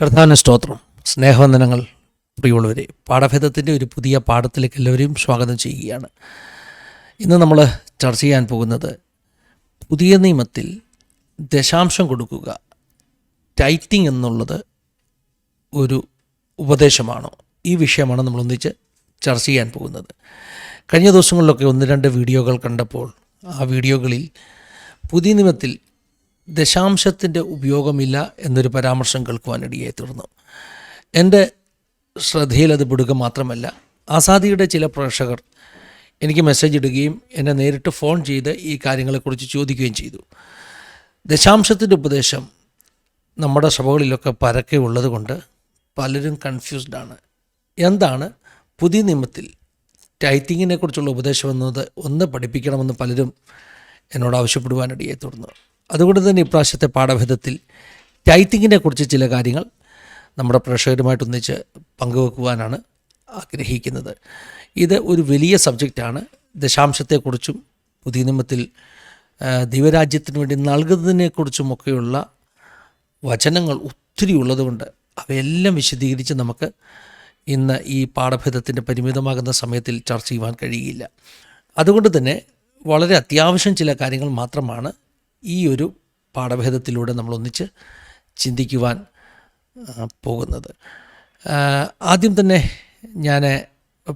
കർത്താന സ്തോത്രം. സ്നേഹവന്ദനങ്ങൾ പ്രിയമുള്ളവരെ. പാഠഭേദത്തിന്റെ ഒരു പുതിയ പാഠത്തിലേക്ക് എല്ലാവരെയും സ്വാഗതം ചെയ്യുകയാണ്. ഇന്ന് നമ്മൾ ചർച്ച ചെയ്യാൻ പോകുന്നത് പുതിയ നിയമത്തിൽ ദശാംശം കൊടുക്കുക ടൈറ്റിംഗ് എന്നുള്ളത് ഒരു ഉപദേശമാണോ. ഈ വിഷയമാണ് നമ്മളൊന്നിച്ച് ചർച്ച ചെയ്യാൻ പോകുന്നത്. കഴിഞ്ഞ ദിവസങ്ങളിലൊക്കെ ഒന്ന് രണ്ട് വീഡിയോകൾ കണ്ടപ്പോൾ ആ വീഡിയോകളിൽ പുതിയ നിയമത്തിൽ ദശാംശത്തിന്റെ ഉപയോഗമില്ല എന്നൊരു പരാമർശം കേൾക്കുവാനിടയായി തീർന്നു. എന്റെ ശ്രദ്ധയിൽ അത് പെടുക മാത്രമല്ല ആസാദിയുടെ ചില പ്രേക്ഷകർ എനിക്ക് മെസ്സേജ് ഇടുകയും എന്നെ നേരിട്ട് ഫോൺ ചെയ്ത് ഈ കാര്യങ്ങളെക്കുറിച്ച് ചോദിക്കുകയും ചെയ്തു. ദശാംശത്തിന്റെ ഉപദേശം നമ്മുടെ സഭകളിലൊക്കെ പരക്കെ ഉള്ളതുകൊണ്ട് പലരും കൺഫ്യൂസ്ഡ് ആണ്. എന്താണ് പുതിയ നിയമത്തിൽ ടൈത്തിങ്ങിനെക്കുറിച്ചുള്ള ഉപദേശം എന്നത് ഒന്ന് പഠിപ്പിക്കണമെന്ന് പലരും എന്നോട് ആവശ്യപ്പെടുവാനിടയായി തുടർന്നു അതുകൊണ്ട് തന്നെ ഇപ്രാവശ്യത്തെ പാഠഭേദത്തിൽ ടൈറ്റിങ്ങിനെ കുറിച്ച് ചില കാര്യങ്ങൾ നമ്മുടെ പ്രേക്ഷകരുമായിട്ടൊന്നിച്ച് പങ്കുവെക്കുവാനാണ് ആഗ്രഹിക്കുന്നത്. ഇത് ഒരു വലിയ സബ്ജക്റ്റാണ്. ദശാംശത്തെക്കുറിച്ചും പുതിയ നിയമത്തിൽ ദൈവരാജ്യത്തിന് വേണ്ടി നൽകുന്നതിനെക്കുറിച്ചുമൊക്കെയുള്ള വചനങ്ങൾ ഒത്തിരി ഉള്ളതുകൊണ്ട് അവയെല്ലാം വിശദീകരിച്ച് നമുക്ക് ഇന്ന് ഈ പാഠഭേദത്തിന്റെ പരിമിതമാകുന്ന സമയത്തിൽ ചർച്ച ചെയ്യുവാൻ കഴിയില്ല. അതുകൊണ്ട് തന്നെ വളരെ അത്യാവശ്യം ചില കാര്യങ്ങൾ മാത്രമാണ് ഈ ഒരു പാഠഭേദത്തിലൂടെ നമ്മൾ ഒന്നിച്ച് ചിന്തിക്കുവാൻ പോകുന്നത്. ആദ്യം തന്നെ ഞാൻ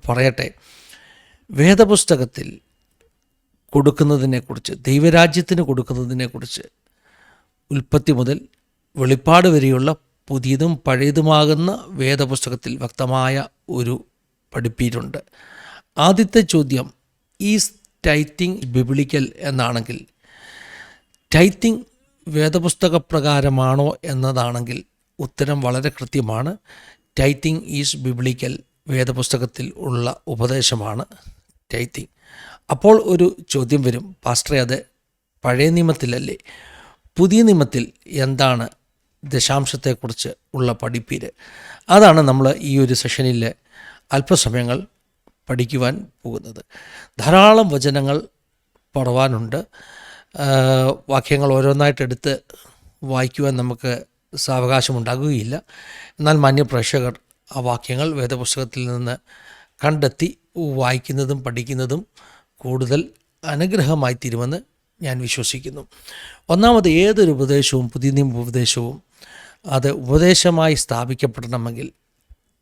പറയട്ടെ. വേദപുസ്തകത്തിൽ കൊടുക്കുന്നതിനെക്കുറിച്ച് ദൈവരാജ്യത്തിന് കൊടുക്കുന്നതിനെക്കുറിച്ച് ഉൽപ്പത്തി മുതൽ വെളിപ്പാട് വരെയുള്ള പുതിയതും പഴയതുമാകുന്ന വേദപുസ്തകത്തിൽ വ്യക്തമായ ഒരു പഠിപ്പീരുണ്ട്. ആദ്യത്തെ ചോദ്യം ഈ ടൈറ്റിംഗ് ബിബിളിക്കൽ എന്നാണെങ്കിൽ ടൈറ്റിംഗ് വേദപുസ്തക പ്രകാരമാണോ എന്നതാണെങ്കിൽ ഉത്തരം വളരെ കൃത്യമാണ്. ടൈത്തിങ് ഈസ് ബിബ്ലിക്കൽ വേദപുസ്തകത്തിൽ ഉള്ള ഉപദേശമാണ് ടൈത്തിങ്. അപ്പോൾ ഒരു ചോദ്യം വരും. പാസ്റ്ററെ അത് പഴയ നിയമത്തിലല്ലേ? പുതിയ നിയമത്തിൽ എന്താണ് ദശാംശത്തെക്കുറിച്ച് ഉള്ള പഠിപ്പീര്? അതാണ് നമ്മൾ ഈ ഒരു സെഷനിൽ അല്പസമയങ്ങൾ പഠിക്കുവാൻ പോകുന്നത്. ധാരാളം വചനങ്ങൾ പറവാനുണ്ട് വാക്യങ്ങൾ ഓരോന്നായിട്ട് എടുത്ത് വായിക്കുവാൻ നമുക്ക് സാവകാശമുണ്ടാകുകയില്ല. എന്നാൽ മാന്യപ്രേക്ഷകർ ആ വാക്യങ്ങൾ വേദപുസ്തകത്തിൽ നിന്ന് കണ്ടെത്തി വായിക്കുന്നതും പഠിക്കുന്നതും കൂടുതൽ അനുഗ്രഹമായി തീരുമെന്ന് ഞാൻ വിശ്വസിക്കുന്നു. ഒന്നാമത് ഏതൊരു ഉപദേശവും പുതിയ നിയമ ഉപദേശവും അത് ഉപദേശമായി സ്ഥാപിക്കപ്പെടണമെങ്കിൽ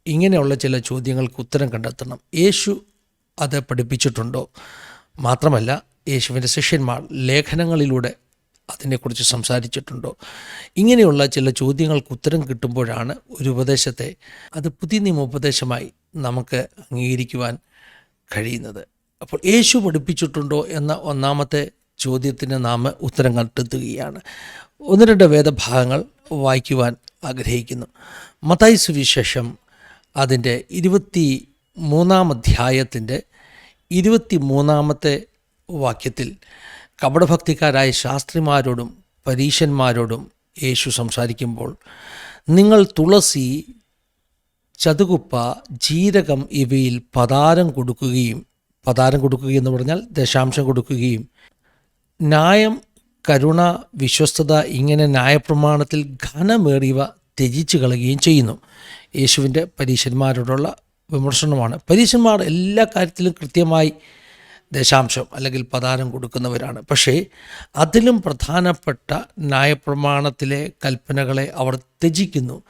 ഇങ്ങനെയുള്ള ചില ചോദ്യങ്ങൾക്ക് ഉത്തരം കണ്ടെത്തണം. യേശു അത് പഠിപ്പിച്ചിട്ടുണ്ടോ? മാത്രമല്ല യേശുവിന്റെ ശിഷ്യന്മാർ ലേഖനങ്ങളിലൂടെ അതിനെക്കുറിച്ച് സംസാരിച്ചിട്ടുണ്ടോ? ഇങ്ങനെയുള്ള ചില ചോദ്യങ്ങൾക്ക് ഉത്തരം കിട്ടുമ്പോഴാണ് ഒരു ഉപദേശത്തെ അത് പുതിയ നിയമോപദേശമായി നമുക്ക് അംഗീകരിക്കുവാൻ കഴിയുന്നത്. അപ്പോൾ യേശു പഠിപ്പിച്ചിട്ടുണ്ടോ എന്ന ഒന്നാമത്തെ ചോദ്യത്തിന് നാം ഉത്തരം കണ്ടെത്തുകയാണ്. ഒന്ന് രണ്ട് വേദഭാഗങ്ങൾ വായിക്കുവാൻ ആഗ്രഹിക്കുന്നു. മത്തായി സുവിശേഷം അതിന്റെ ഇരുപത്തി മൂന്നാം അധ്യായത്തിന്റെ ഇരുപത്തി മൂന്നാമത്തെ വാക്യത്തിൽ കപടഭക്തിക്കാരായ ശാസ്ത്രിമാരോടും പരീശന്മാരോടും യേശു സംസാരിക്കുമ്പോൾ നിങ്ങൾ തുളസി ചതുകുപ്പ ജീരകം ഇവയിൽ പതാരം കൊടുക്കുകയും പതാരം കൊടുക്കുകയും എന്ന് പറഞ്ഞാൽ ദശാംശം കൊടുക്കുകയും ന്യായം കരുണ വിശ്വസ്തത ഇങ്ങനെ ന്യായപ്രമാണത്തിൽ ഘനമേറിയവ ത്യജിച്ച് കളയുകയും ചെയ്യുന്നു. യേശുവിന്റെ പരീശന്മാരോടുള്ള വിമർശനമാണ്. പരീശന്മാർ എല്ലാ കാര്യത്തിലും കൃത്യമായി ദശാംശം അല്ലെങ്കിൽ പതാനം കൊടുക്കുന്നവരാണ്. പക്ഷേ അതിലും പ്രധാനപ്പെട്ട ന്യായപ്രമാണത്തിലെ കൽപ്പനകളെ അവർ ത്യജിക്കുന്നു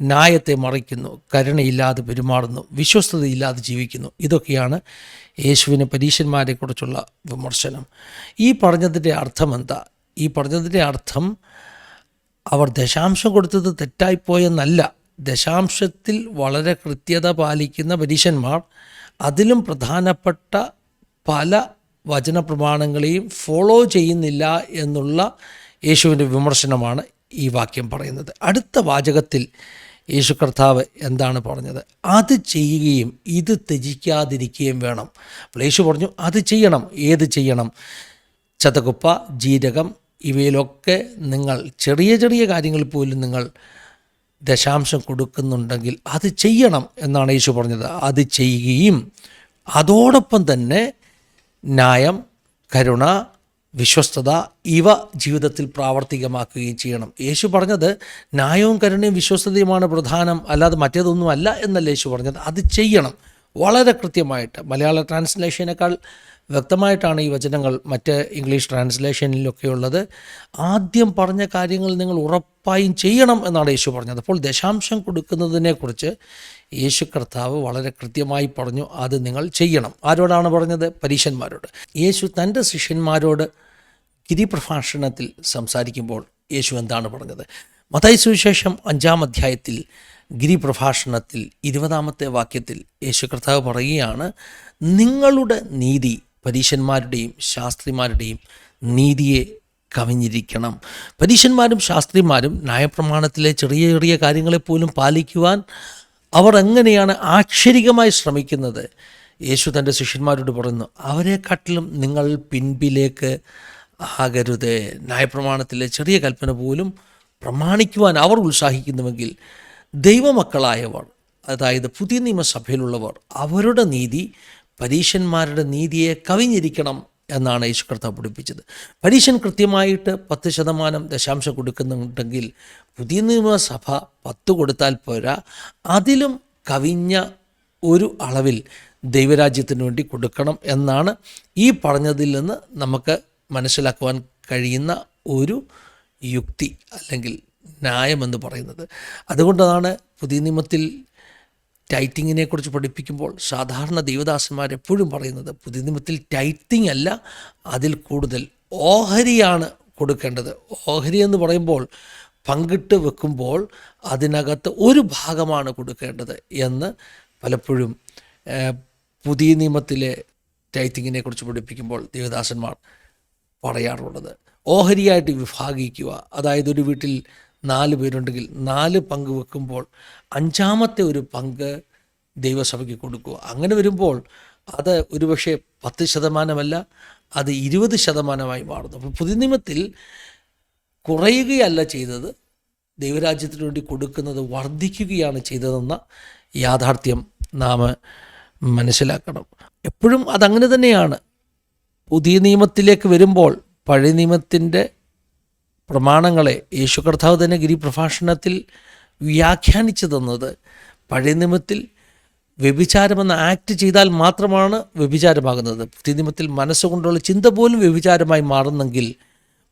ന്യായത്തെ മറിക്കുന്നു കരുണയില്ലാതെ പെരുമാറുന്നു വിശ്വസ്തതയില്ലാതെ ജീവിക്കുന്നു. ഇതൊക്കെയാണ് യേശുവിന് പരീശന്മാരെക്കുറിച്ചുള്ള വിമർശനം. ഈ പറഞ്ഞതിന്റെ അർത്ഥം എന്താ? ഈ പറഞ്ഞതിന്റെ അർത്ഥം അവർ ദശാംശം കൊടുത്തത് തെറ്റായിപ്പോയെന്നല്ല. ദശാംശത്തിൽ വളരെ കൃത്യത പാലിക്കുന്ന പരീശന്മാർ അതിലും പ്രധാനപ്പെട്ട പല വചന പ്രമാണങ്ങളെയും ഫോളോ ചെയ്യുന്നില്ല എന്നുള്ള യേശുവിന്റെ വിമർശനമാണ് ഈ വാക്യം പറയുന്നത്. അടുത്ത വാചകത്തിൽ യേശു കർത്താവ് എന്താണ് പറഞ്ഞത്? അത് ചെയ്യുകയും ഇത് ത്യജിക്കാതിരിക്കുകയും വേണം. അപ്പോൾ യേശു പറഞ്ഞു അത് ചെയ്യണം. ഏത് ചെയ്യണം? ചതകുപ്പ ജീരകം ഇവയിലൊക്കെ നിങ്ങൾ ചെറിയ ചെറിയ കാര്യങ്ങൾ പോലും നിങ്ങൾ ദശാംശം കൊടുക്കുന്നുണ്ടെങ്കിൽ അത് ചെയ്യണം എന്നാണ് യേശു പറഞ്ഞത്. അത് ചെയ്യുകയും അതോടൊപ്പം തന്നെ ന്യായം കരുണ വിശ്വസ്തത ഇവ ജീവിതത്തിൽ പ്രാവർത്തികമാക്കുകയും ചെയ്യണം. യേശു പറഞ്ഞത് ന്യായവും കരുണയും വിശ്വസ്തതയുമാണ് പ്രധാനം അല്ലാതെ മറ്റേതൊന്നുമല്ല എന്നല്ല യേശു പറഞ്ഞത്. അത് ചെയ്യണം. വളരെ കൃത്യമായിട്ട്. മലയാള ട്രാൻസ്ലേഷനേക്കാൾ വ്യക്തമായിട്ടാണ് ഈ വചനങ്ങൾ മറ്റ് ഇംഗ്ലീഷ് ട്രാൻസ്ലേഷനിലൊക്കെ ഉള്ളത് ആദ്യം പറഞ്ഞ കാര്യങ്ങൾ നിങ്ങൾ ഉറപ്പായും ചെയ്യണം എന്നാണ് യേശു പറഞ്ഞത്. അപ്പോൾ ദശാംശം കൊടുക്കുന്നതിനെക്കുറിച്ച് യേശു കർത്താവ് വളരെ കൃത്യമായി പറഞ്ഞു അത് നിങ്ങൾ ചെയ്യണം. ആരോടാണ് പറഞ്ഞത്? പരീശന്മാരോട്. യേശു തന്റെ ശിഷ്യന്മാരോട് ഗിരിപ്രഭാഷണത്തിൽ സംസാരിക്കുമ്പോൾ യേശു എന്താണ് പറഞ്ഞത്? മതായി സുവിശേഷം അഞ്ചാം അധ്യായത്തിൽ ഗിരിപ്രഭാഷണത്തിൽ ഇരുപതാമത്തെ വാക്യത്തിൽ യേശു കർത്താവ് പറയുകയാണ് നിങ്ങളുടെ നീതി പരീശന്മാരുടെയും ശാസ്ത്രിമാരുടെയും നീതിയെ കവിഞ്ഞിരിക്കണം. പരീശന്മാരും ശാസ്ത്രിമാരും ന്യായപ്രമാണത്തിലെ ചെറിയ ചെറിയ കാര്യങ്ങളെപ്പോലും പാലിക്കുവാൻ അവർ എങ്ങനെയാണ് ആക്ഷരികമായി ശ്രമിക്കുന്നത്? യേശു തന്റെ ശിഷ്യന്മാരോട് പറയുന്നു അവരെക്കാട്ടിലും നിങ്ങൾ പിൻപിലേക്ക് ആകരുത്. ന്യായപ്രമാണത്തിലെ ചെറിയ കൽപ്പന പോലും പ്രമാണിക്കുവാൻ അവർ ഉത്സാഹിക്കുന്നുവെങ്കിൽ ദൈവമക്കളായവർ അതായത് പുതിയ നിയമസഭയിലുള്ളവർ അവരുടെ നീതി പരീശന്മാരുടെ നീതിയെ കവിഞ്ഞിരിക്കണം എന്നാണ് യേശു കർത്താവ് പഠിപ്പിച്ചത്. പരീശൻ കൃത്യമായിട്ട് പത്ത് ശതമാനം ദശാംശം കൊടുക്കുന്നുണ്ടെങ്കിൽ പുതിയ നിയമസഭ പത്ത് കൊടുത്താൽ പോരാ. അതിലും കവിഞ്ഞ ഒരു അളവിൽ ദൈവരാജ്യത്തിന് വേണ്ടി കൊടുക്കണം എന്നാണ് ഈ പറഞ്ഞതിൽ നിന്ന് നമുക്ക് മനസ്സിലാക്കുവാൻ കഴിയുന്ന ഒരു യുക്തി അല്ലെങ്കിൽ ന്യായമെന്ന് പറയുന്നത്. അതുകൊണ്ടാണ് പുതിയ നിയമത്തിൽ ടൈറ്റിങ്ങിനെ കുറിച്ച് പഠിപ്പിക്കുമ്പോൾ സാധാരണ ദൈവദാസന്മാർ എപ്പോഴും പറയുന്നത് പുതിയ നിയമത്തിൽ ടൈറ്റിംഗ് അല്ല അതിൽ കൂടുതൽ ഓഹരിയാണ് കൊടുക്കേണ്ടത്. ഓഹരി എന്ന് പറയുമ്പോൾ പങ്കിട്ട് വെക്കുമ്പോൾ അതിനകത്ത് ഒരു ഭാഗമാണ് കൊടുക്കേണ്ടത് എന്ന് പലപ്പോഴും പുതിയ നിയമത്തിലെ ടൈറ്റിങ്ങിനെ കുറിച്ച് പഠിപ്പിക്കുമ്പോൾ ദേവദാസന്മാർ പറയാറുള്ളത്. ഓഹരിയായിട്ട് വിഭാഗിക്കുക അതായത് ഒരു വീട്ടിൽ നാല് പേരുണ്ടെങ്കിൽ നാല് പങ്ക് വെക്കുമ്പോൾ അഞ്ചാമത്തെ ഒരു പങ്ക് ദൈവസഭയ്ക്ക് കൊടുക്കുക. അങ്ങനെ വരുമ്പോൾ അത് ഒരുപക്ഷെ പത്ത് ശതമാനമല്ല അത് ഇരുപത് ശതമാനമായി മാറുന്നു. അപ്പോൾ പുതിയ നിയമത്തിൽ കുറയുകയല്ല ചെയ്തത് ദൈവരാജ്യത്തിനു വേണ്ടി കൊടുക്കുന്നത് വർദ്ധിക്കുകയാണ് ചെയ്തതെന്ന യാഥാർത്ഥ്യം നാം മനസ്സിലാക്കണം. എപ്പോഴും അതങ്ങനെ തന്നെയാണ്. പുതിയ നിയമത്തിലേക്ക് വരുമ്പോൾ പഴയ നിയമത്തിന്റെ പ്രമാണങ്ങളെ യേശു കർത്താവ് തന്നെ ഗിരിപ്രഭാഷണത്തിൽ വ്യാഖ്യാനിച്ചു തന്നത് പഴയ നിയമത്തിൽ വ്യഭിചാരമെന്ന ആക്ട് ചെയ്താൽ മാത്രമാണ് വ്യഭിചാരമാകുന്നത്. പുതിയ നിയമത്തിൽ മനസ്സുകൊണ്ടുള്ള ചിന്ത പോലും വ്യഭിചാരമായി മാറുന്നെങ്കിൽ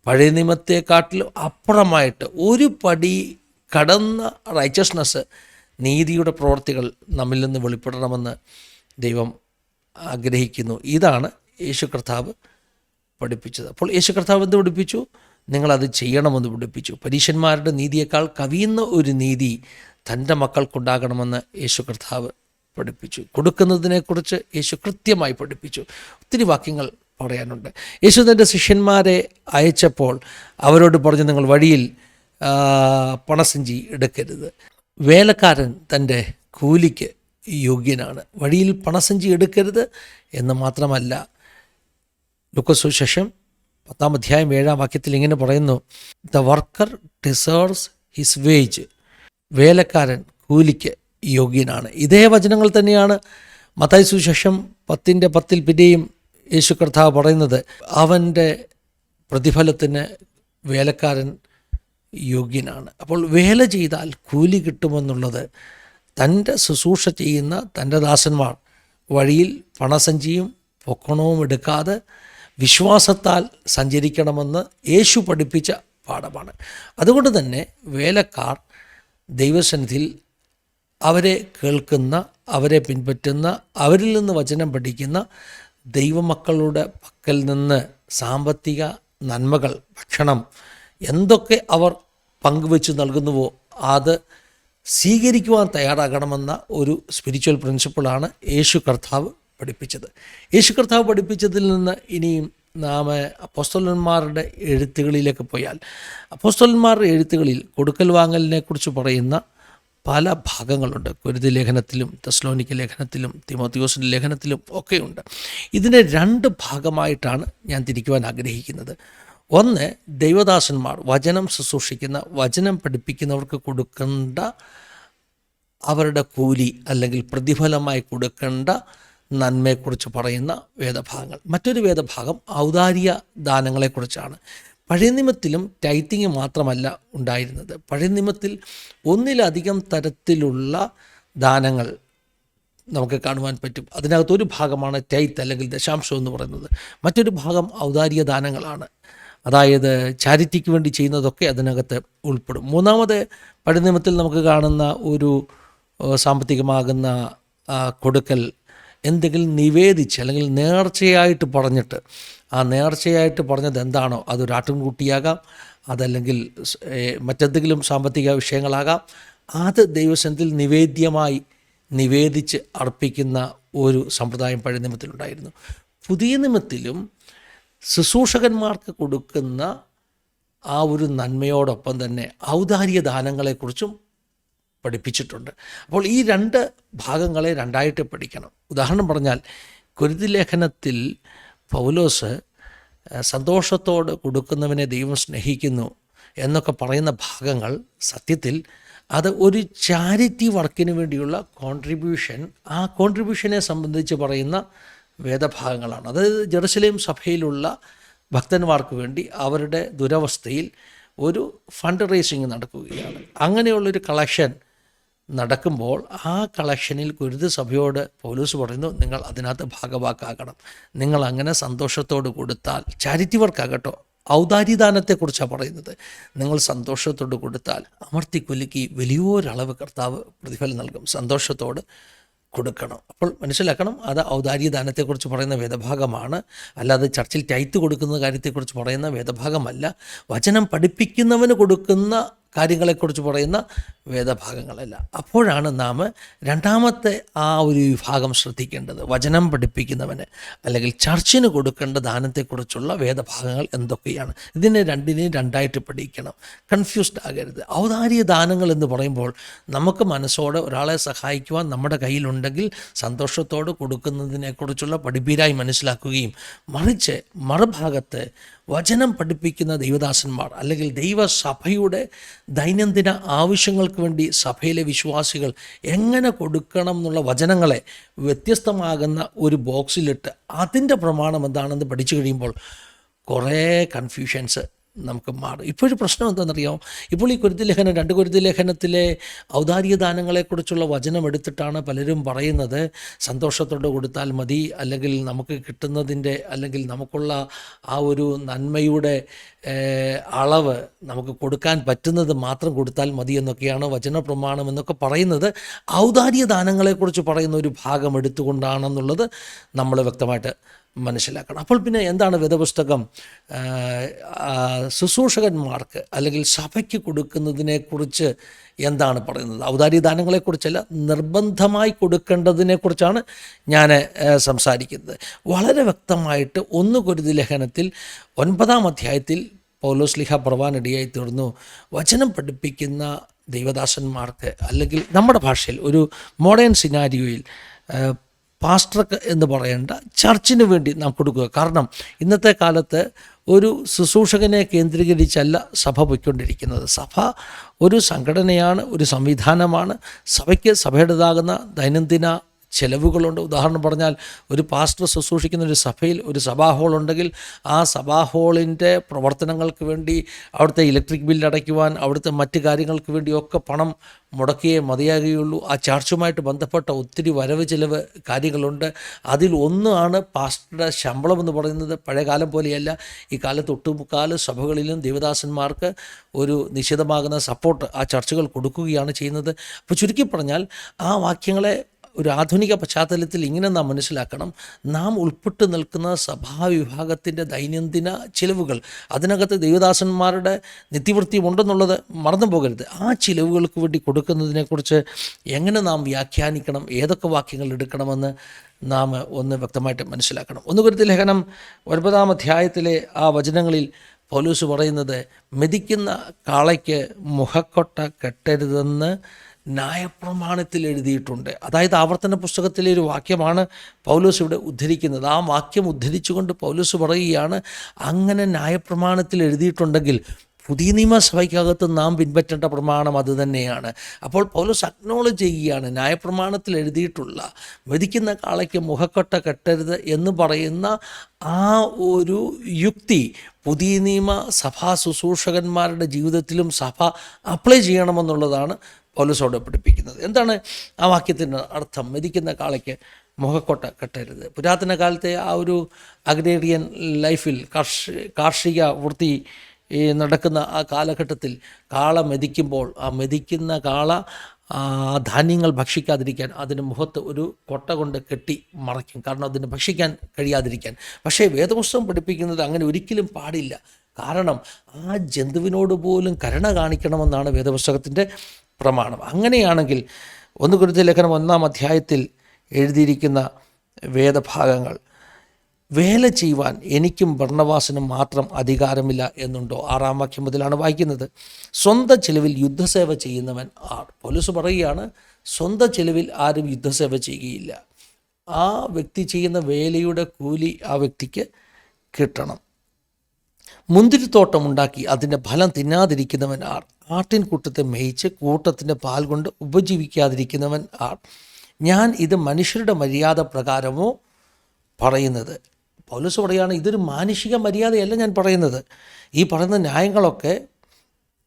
പഴയ നിയമത്തെക്കാട്ടിലും അപ്പുറമായിട്ട് ഒരു പടി കടന്ന റൈച്ചസ്നെസ് നീതിയുടെ പ്രവർത്തികൾ നമ്മിൽ നിന്ന് വെളിപ്പെടണമെന്ന് ദൈവം ആഗ്രഹിക്കുന്നു. ഇതാണ് യേശു കർത്താവ് പഠിപ്പിച്ചത്. അപ്പോൾ യേശു കർത്താവ് എന്ത് പഠിപ്പിച്ചു? നിങ്ങളത് ചെയ്യണമെന്ന് പഠിപ്പിച്ചു. പരീശന്മാരുടെ നീതിയേക്കാൾ കവിയുന്ന ഒരു നീതി തന്റെ മക്കൾക്കുണ്ടാകണമെന്ന് യേശു കർത്താവ് പഠിപ്പിച്ചു. കൊടുക്കുന്നതിനെക്കുറിച്ച് യേശു കൃത്യമായി പഠിപ്പിച്ചു. ഒത്തിരി വാക്യങ്ങൾ പറയാനുണ്ട്. യേശു തന്റെ ശിഷ്യന്മാരെ അയച്ചപ്പോൾ അവരോട് പറഞ്ഞു നിങ്ങൾ വഴിയിൽ പണസഞ്ചി എടുക്കരുത്. വേലക്കാരൻ തന്റെ കൂലിക്ക് യോഗ്യനാണ്. വഴിയിൽ പണസഞ്ചി എടുക്കരുത് എന്ന് മാത്രമല്ല ലുക്കസുശേഷം പത്താം അധ്യായം ഏഴാം വാക്യത്തിൽ ഇങ്ങനെ പറയുന്നു the worker deserves his wage വേലക്കാരൻ കൂലിക്ക് യോഗ്യനാണ്. ഇതേ വചനങ്ങൾ തന്നെയാണ് മത്തായി സുശേഷം പത്തിന്റെ പത്തിൽ പിന്നെയും യേശു കർത്താവ് പറയുന്നത് അവന്റെ പ്രതിഫലത്തിന് വേലക്കാരൻ യോഗ്യനാണ്. അപ്പോൾ വേല ചെയ്താൽ കൂലി കിട്ടുമെന്നുള്ളത് തന്റെ ശുശ്രൂഷ ചെയ്യുന്ന തന്റെ ദാസന്മാർ വഴിയിൽ പണസഞ്ചിയും പൊക്കണവും എടുക്കാതെ വിശ്വാസത്താൽ സഞ്ചരിക്കണമെന്ന് യേശു പഠിപ്പിച്ച പാഠമാണ്. അതുകൊണ്ട് തന്നെ വേലക്കാർ ദൈവസന്നിധിയിൽ അവരെ കേൾക്കുന്ന അവരെ പിൻപറ്റുന്ന അവരിൽ നിന്ന് വചനം പഠിക്കുന്ന ദൈവമക്കളുടെ പക്കൽ നിന്ന് സാമ്പത്തിക നന്മകൾ ഭക്ഷണം എന്തൊക്കെ അവർ പങ്കുവെച്ച് നൽകുന്നുവോ അത് സ്വീകരിക്കുവാൻ തയ്യാറാകണമെന്ന ഒരു സ്പിരിച്വൽ പ്രിൻസിപ്പിളാണ് യേശു കർത്താവ് പഠിപ്പിച്ചത്. യേശു കർത്താവ് പഠിപ്പിച്ചതിൽ നിന്ന് ഇനിയും നാം അപ്പോസ്തോലന്മാരുടെ എഴുത്തുകളിലേക്ക് പോയാൽ അപ്പോസ്തോലന്മാരുടെ എഴുത്തുകളിൽ കൊടുക്കൽ വാങ്ങലിനെ കുറിച്ച് പറയുന്ന പല ഭാഗങ്ങളുണ്ട്. കുരുതി ലേഖനത്തിലും തസ്ലോനിക്ക ലേഖനത്തിലും തിമോത്തിയോസിന്റെ ലേഖനത്തിലും ഒക്കെയുണ്ട്. ഇതിനെ രണ്ട് ഭാഗമായിട്ടാണ് ഞാൻ തിരിക്കുവാൻ ആഗ്രഹിക്കുന്നത്. ഒന്ന് ദൈവദാസന്മാർ വചനം ശുശ്രൂഷിക്കുന്ന വചനം പഠിപ്പിക്കുന്നവർക്ക് കൊടുക്കേണ്ട അവരുടെ കൂലി അല്ലെങ്കിൽ പ്രതിഫലമായി കൊടുക്കേണ്ട നന്മയെക്കുറിച്ച് പറയുന്ന വേദഭാഗങ്ങൾ. മറ്റൊരു വേദഭാഗം ഔദാര്യ ദാനങ്ങളെക്കുറിച്ചാണ്. പഴയ നിയമത്തിലും ടൈറ്റിങ് മാത്രമല്ല ഉണ്ടായിരുന്നത്. പഴയ ഒന്നിലധികം തരത്തിലുള്ള ദാനങ്ങൾ നമുക്ക് കാണുവാൻ പറ്റും. അതിനകത്ത് ഒരു ഭാഗമാണ് ടൈത്ത് അല്ലെങ്കിൽ ദശാംശം എന്ന് പറയുന്നത്. മറ്റൊരു ഭാഗം ഔദാര്യ ദാനങ്ങളാണ്. അതായത് ചാരിറ്റിക്ക് വേണ്ടി ചെയ്യുന്നതൊക്കെ അതിനകത്ത് ഉൾപ്പെടും. മൂന്നാമത് പഴയ നമുക്ക് കാണുന്ന ഒരു സാമ്പത്തികമാകുന്ന കൊടുക്കൽ എന്തെങ്കിലും നിവേദിച്ച് അല്ലെങ്കിൽ നേർച്ചയായിട്ട് പറഞ്ഞിട്ട് ആ നേർച്ചയായിട്ട് പറഞ്ഞത് എന്താണോ അതൊരു ആട്ടിൻകുട്ടിയാകാം അതല്ലെങ്കിൽ മറ്റെന്തെങ്കിലും സാമ്പത്തിക വിഷയങ്ങളാകാം അത് ദൈവസനത്തിൽ നിവേദ്യമായി നിവേദിച്ച് അർപ്പിക്കുന്ന ഒരു സമ്പ്രദായം പഴയ നിയമത്തിലുണ്ടായിരുന്നു. പുതിയ നിയമത്തിലും ശുശ്രൂഷകന്മാർക്ക് കൊടുക്കുന്ന ആ ഒരു നന്മയോടൊപ്പം തന്നെ ഔദാര്യ ദാനങ്ങളെക്കുറിച്ചും പഠിപ്പിച്ചിട്ടുണ്ട്. അപ്പോൾ ഈ രണ്ട് ഭാഗങ്ങളെ രണ്ടായിട്ട് പഠിക്കണം. ഉദാഹരണം പറഞ്ഞാൽ കുരുതി ലേഖനത്തിൽ പൗലോസ് സന്തോഷത്തോട് കൊടുക്കുന്നവനെ ദൈവം സ്നേഹിക്കുന്നു എന്നൊക്കെ പറയുന്ന ഭാഗങ്ങൾ സത്യത്തിൽ അത് ഒരു ചാരിറ്റി വർക്കിന് വേണ്ടിയുള്ള കോൺട്രിബ്യൂഷൻ ആ കോൺട്രിബ്യൂഷനെ സംബന്ധിച്ച് പറയുന്ന വേദഭാഗങ്ങളാണ്. അതായത് ജെറുസലേം സഭയിലുള്ള ഭക്തന്മാർക്ക് വേണ്ടി അവരുടെ ദുരവസ്ഥയിൽ ഒരു ഫണ്ട് റേസിങ് നടക്കുകയാണ്. അങ്ങനെയുള്ളൊരു കളക്ഷൻ നടക്കുമ്പോൾ ആ കളക്ഷനിൽ കുരുത് സഭയോട് പോലീസ് പറയുന്നു നിങ്ങൾ അതിനകത്ത് ഭാഗവാക്കാകണം. നിങ്ങൾ അങ്ങനെ സന്തോഷത്തോട് കൊടുത്താൽ ചാരിറ്റി വർക്കാകട്ടോ ഔദാര്യദാനത്തെക്കുറിച്ചാണ് പറയുന്നത്. നിങ്ങൾ സന്തോഷത്തോട് കൊടുത്താൽ അമർത്തി കുലുക്കി വലിയൊരളവ് കർത്താവ് പ്രതിഫലം നൽകും. സന്തോഷത്തോട് കൊടുക്കണം. അപ്പോൾ മനസ്സിലാക്കണം അത് ഔദാര്യദാനത്തെക്കുറിച്ച് പറയുന്ന വേദഭാഗമാണ്. അല്ലാതെ ചർച്ചിൽ ടൈത്ത് കൊടുക്കുന്ന കാര്യത്തെക്കുറിച്ച് പറയുന്ന വേദഭാഗമല്ല. വചനം പഠിപ്പിക്കുന്നവന് കൊടുക്കുന്ന കാര്യങ്ങളെക്കുറിച്ച് പറയുന്ന വേദഭാഗങ്ങളല്ല. അപ്പോഴാണ് നാം രണ്ടാമത്തെ ആ ഒരു വിഭാഗം ശ്രദ്ധിക്കേണ്ടത്. വചനം പഠിപ്പിക്കുന്നവന് അല്ലെങ്കിൽ ചർച്ചിന് കൊടുക്കേണ്ട ദാനത്തെക്കുറിച്ചുള്ള വേദഭാഗങ്ങൾ എന്തൊക്കെയാണ്? ഇതിനെ രണ്ടിനെയും രണ്ടായിട്ട് പഠിക്കണം. കൺഫ്യൂസ്ഡ് ആകരുത്. ഔദാര്യ ദാനങ്ങൾ എന്ന് പറയുമ്പോൾ നമുക്ക് മനസ്സോടെ ഒരാളെ സഹായിക്കുവാൻ നമ്മുടെ കയ്യിലുണ്ടെങ്കിൽ സന്തോഷത്തോട് കൊടുക്കുന്നതിനെക്കുറിച്ചുള്ള പഠിപ്പീരായി മനസ്സിലാക്കുകയും മറിച്ച് മറുഭാഗത്ത് വചനം പഠിപ്പിക്കുന്ന ദൈവദാസന്മാർ അല്ലെങ്കിൽ ദൈവസഭയുടെ ദൈനംദിന ആവശ്യങ്ങൾക്ക് വേണ്ടി സഭയിലെ വിശ്വാസികൾ എങ്ങനെ കൊടുക്കണം എന്നുള്ള വചനങ്ങളെ വ്യത്യസ്തമാകുന്ന ഒരു ബോക്സിലിട്ട് അതിന്റെ പ്രമാണം എന്താണെന്ന് പഠിച്ചു കഴിയുമ്പോൾ കുറേ കൺഫ്യൂഷൻസ് നമുക്ക് മാറും. ഇപ്പോഴൊരു പ്രശ്നം എന്താണെന്നറിയാം? ഇപ്പോൾ ഈ കുരുതി ലേഖനം രണ്ട് കുരുതി ലേഖനത്തിലെ ഔദാര്യ ദാനങ്ങളെക്കുറിച്ചുള്ള വചനം എടുത്തിട്ടാണ് പലരും പറയുന്നത്. സന്തോഷത്തോടെ കൊടുത്താൽ മതി അല്ലെങ്കിൽ നമുക്ക് കിട്ടുന്നതിന്റെ അല്ലെങ്കിൽ നമുക്കുള്ള ആ ഒരു നന്മയുടെ അളവ് നമുക്ക് കൊടുക്കാൻ പറ്റുന്നത് മാത്രം കൊടുത്താൽ മതി എന്നൊക്കെയാണ് വചന പ്രമാണം എന്നൊക്കെ പറയുന്നത്. ഔദാര്യ ദാനങ്ങളെക്കുറിച്ച് പറയുന്ന ഒരു ഭാഗം എടുത്തുകൊണ്ടാണെന്നുള്ളത് നമ്മൾ വ്യക്തമായിട്ട് മനസ്സിലാക്കണം. അപ്പോൾ പിന്നെ എന്താണ് വേദപുസ്തകം? ശുശ്രൂഷകന്മാർക്ക് അല്ലെങ്കിൽ സഭയ്ക്ക് കൊടുക്കുന്നതിനെക്കുറിച്ച് എന്താണ് പറയുന്നത്? ഔദാരി ദാനങ്ങളെക്കുറിച്ചല്ല നിർബന്ധമായി കൊടുക്കേണ്ടതിനെക്കുറിച്ചാണ് ഞാൻ സംസാരിക്കുന്നത്. വളരെ വ്യക്തമായിട്ട് ഒന്ന് കുരുതി ലേഖനത്തിൽ ഒൻപതാം അധ്യായത്തിൽ പൗലോസ്ലിഹ പ്രവാനടിയായി തീർന്നു. വചനം പഠിപ്പിക്കുന്ന ദൈവദാസന്മാർക്ക് അല്ലെങ്കിൽ നമ്മുടെ ഭാഷയിൽ ഒരു മോഡേൺ സിനാരിയോയിൽ പാസ്റ്റർക്ക് എന്ന് പറയേണ്ട ചർച്ചിന് വേണ്ടി നാം കൊടുക്കുക. കാരണം ഇന്നത്തെ കാലത്ത് ഒരു ശുശ്രൂഷകനെ കേന്ദ്രീകരിച്ചല്ല സഭ പോയിക്കൊണ്ടിരിക്കുന്നത്. സഭ ഒരു സംഘടനയാണ് ഒരു സംവിധാനമാണ്. സഭയ്ക്ക് സഭയുടേതാകുന്ന ദൈനംദിന ചെലവുകളുണ്ട്. ഉദാഹരണം പറഞ്ഞാൽ ഒരു പാസ്റ്റർ ശുശ്രൂഷിക്കുന്ന ഒരു സഭയിൽ ഒരു സഭാ ഹോൾ ഉണ്ടെങ്കിൽ ആ സഭാ ഹോളിന്റെ പ്രവർത്തനങ്ങൾക്ക് വേണ്ടി അവിടുത്തെ ഇലക്ട്രിക് ബില്ല് അടയ്ക്കുവാൻ അവിടുത്തെ മറ്റ് കാര്യങ്ങൾക്ക് വേണ്ടിയൊക്കെ പണം മുടക്കിയേ മതിയാകുകയുള്ളൂ. ആ ചാർച്ചുമായിട്ട് ബന്ധപ്പെട്ട ഒത്തിരി വരവ് ചിലവ് കാര്യങ്ങളുണ്ട്. അതിൽ ഒന്നാണ് പാസ്റ്ററുടെ ശമ്പളം എന്ന് പറയുന്നത്. പഴയകാലം പോലെയല്ല. ഈ കാലത്ത് ഒട്ടുമുക്കാൽ സഭകളിലും ദേവദാസന്മാർക്ക് ഒരു നിശ്ചിതമാകുന്ന സപ്പോർട്ട് ആ ചർച്ചകൾ കൊടുക്കുകയാണ് ചെയ്യുന്നത്. അപ്പോൾ ചുരുക്കി പറഞ്ഞാൽ ആ വാക്യങ്ങളെ ഒരു ആധുനിക പശ്ചാത്തലത്തിൽ ഇങ്ങനെ നാം മനസ്സിലാക്കണം. നാം ഉൾപ്പെട്ടു നിൽക്കുന്ന സഭാവിഭാഗത്തിന്റെ ദൈനംദിന ചിലവുകൾ അതിനകത്ത് ദേവദാസന്മാരുടെ നിത്യവൃത്തി ഉണ്ടെന്നുള്ളത് മറന്നു പോകരുത് ആ ചിലവുകൾക്ക് വേണ്ടി കൊടുക്കുന്നതിനെക്കുറിച്ച് എങ്ങനെ നാം വ്യാഖ്യാനിക്കണം ഏതൊക്കെ വാക്യങ്ങൾ എടുക്കണമെന്ന് നാം ഒന്ന് വ്യക്തമായിട്ട് മനസ്സിലാക്കണം. ഒന്ന് കുരുത്തി ലേഖനം ഒൻപതാം അധ്യായത്തിലെ ആ വചനങ്ങളിൽ പോലീസ് പറയുന്നത് മെതിക്കുന്ന കാളയ്ക്ക് മുഖക്കൊട്ട കെട്ടരുതെന്ന് ന്യായപ്രമാണത്തിൽ എഴുതിയിട്ടുണ്ട്. അതായത് ആവർത്തന പുസ്തകത്തിലെ ഒരു വാക്യമാണ് പൗലോസ് ഇവിടെ ഉദ്ധരിക്കുന്നത്. ആ വാക്യം ഉദ്ധരിച്ചുകൊണ്ട് പൗലോസ് പറയുകയാണ് അങ്ങനെ ന്യായപ്രമാണത്തിൽ എഴുതിയിട്ടുണ്ടെങ്കിൽ പുതിയ നിയമസഭയ്ക്കകത്ത് നാം പിൻപറ്റേണ്ട പ്രമാണം അത് തന്നെയാണ്. അപ്പോൾ പൗലോസ് അക്നോളജ് ചെയ്യുകയാണ് ന്യായപ്രമാണത്തിൽ എഴുതിയിട്ടുള്ള മെതിക്കുന്ന കാളയ്ക്ക് മുഖക്കൊട്ട കെട്ടരുത് എന്ന് പറയുന്ന ആ ഒരു യുക്തി പുതിയ നിയമ സഭാ ശുശ്രൂഷകന്മാരുടെ ജീവിതത്തിലും സഭ അപ്ലൈ ചെയ്യണമെന്നുള്ളതാണ് പൗലോസോടെ പഠിപ്പിക്കുന്നത്. എന്താണ് ആ വാക്യത്തിന്റെ അർത്ഥം? മെതിക്കുന്ന കാളയ്ക്ക് മുഖക്കൊട്ട കെട്ടരുത്. പുരാതന കാലത്തെ ആ ഒരു അഗ്രേറിയൻ ലൈഫിൽ കാർഷ കാർഷിക വൃത്തി ഈ നടക്കുന്ന ആ കാലഘട്ടത്തിൽ കാള മെതിക്കുമ്പോൾ ആ മെതിക്കുന്ന കാള ധാന്യങ്ങൾ ഭക്ഷിക്കാതിരിക്കാൻ അതിന് മുഖത്ത് ഒരു കൊട്ട കൊണ്ട് കെട്ടി മറയ്ക്കും. കാരണം അതിന് ഭക്ഷിക്കാൻ കഴിയാതിരിക്കാൻ. പക്ഷേ വേദപുസ്തകം പഠിപ്പിക്കുന്നത് അങ്ങനെ ഒരിക്കലും പാടില്ല. കാരണം ആ ജന്തുവിനോട് പോലും കരുണ കാണിക്കണമെന്നാണ് വേദപുസ്തകത്തിന്റെ പ്രമാണം. അങ്ങനെയാണെങ്കിൽ ഒന്ന് കുരുത്തി ലേഖനം ഒന്നാം അധ്യായത്തിൽ എഴുതിയിരിക്കുന്ന വേദഭാഗങ്ങൾ വേല ചെയ്യുവാൻ എനിക്കും ഭർണവാസനും മാത്രം അധികാരമില്ല എന്നുണ്ടോ? ആറാം വാക്യം മുതലാണ് വായിക്കുന്നത്. സ്വന്തം ചെലവിൽ യുദ്ധസേവ ചെയ്യുന്നവൻ ആർ? പോലീസ് പറയുകയാണ് സ്വന്തം ചെലവിൽ ആരും യുദ്ധസേവ ചെയ്യുകയില്ല. ആ വ്യക്തി ചെയ്യുന്ന വേലയുടെ കൂലി ആ വ്യക്തിക്ക് കിട്ടണം. മുന്തിരിത്തോട്ടം ഉണ്ടാക്കി അതിന്റെ ഫലം തിന്നാതിരിക്കുന്നവൻ ആർ? ആട്ടിൻകൂട്ടത്തെ മേയിച്ച് കൂട്ടത്തിന്റെ പാൽ കൊണ്ട് ഉപജീവിക്കാതിരിക്കുന്നവൻ ആ ഞാൻ ഇത് മനുഷ്യരുടെ മര്യാദ പ്രകാരമോ പറയുന്നത്? പൗലോസ് പറയുകയാണ് ഇതൊരു മാനുഷിക മര്യാദയല്ല ഞാൻ പറയുന്നത്. ഈ പറയുന്ന ന്യായങ്ങളൊക്കെ